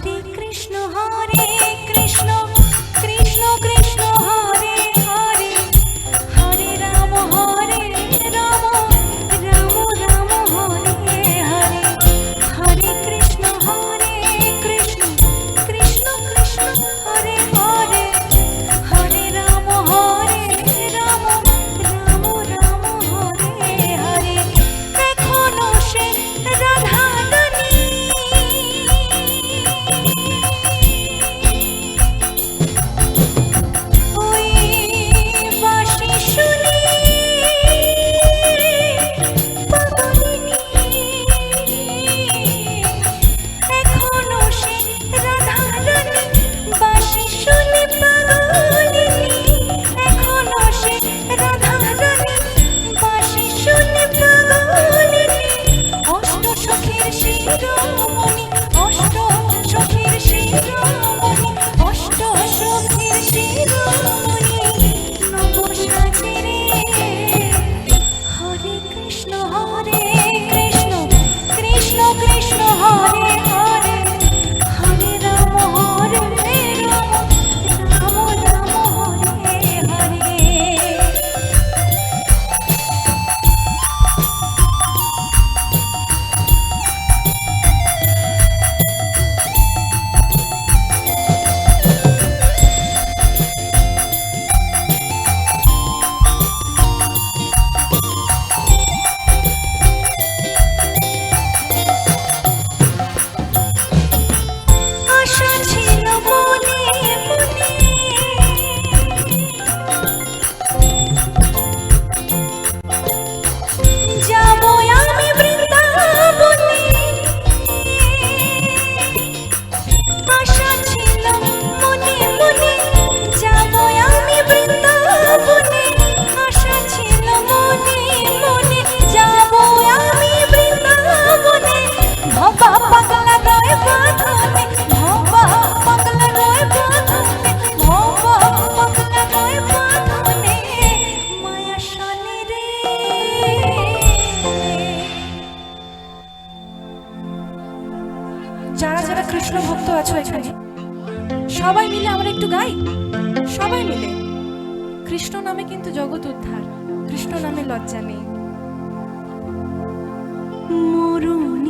হরে কৃষ্ণ হরে কৃষ্ণ। কৃষ্ণ হরে যারা যারা কৃষ্ণ ভক্ত আছো এখানে, সবাই মিলে আমরা একটু গাই? সবাই মিলে? কৃষ্ণ নামে কিন্তু জগৎ উদ্ধার, কৃষ্ণ নামে লজ্জা নেই। মরুনি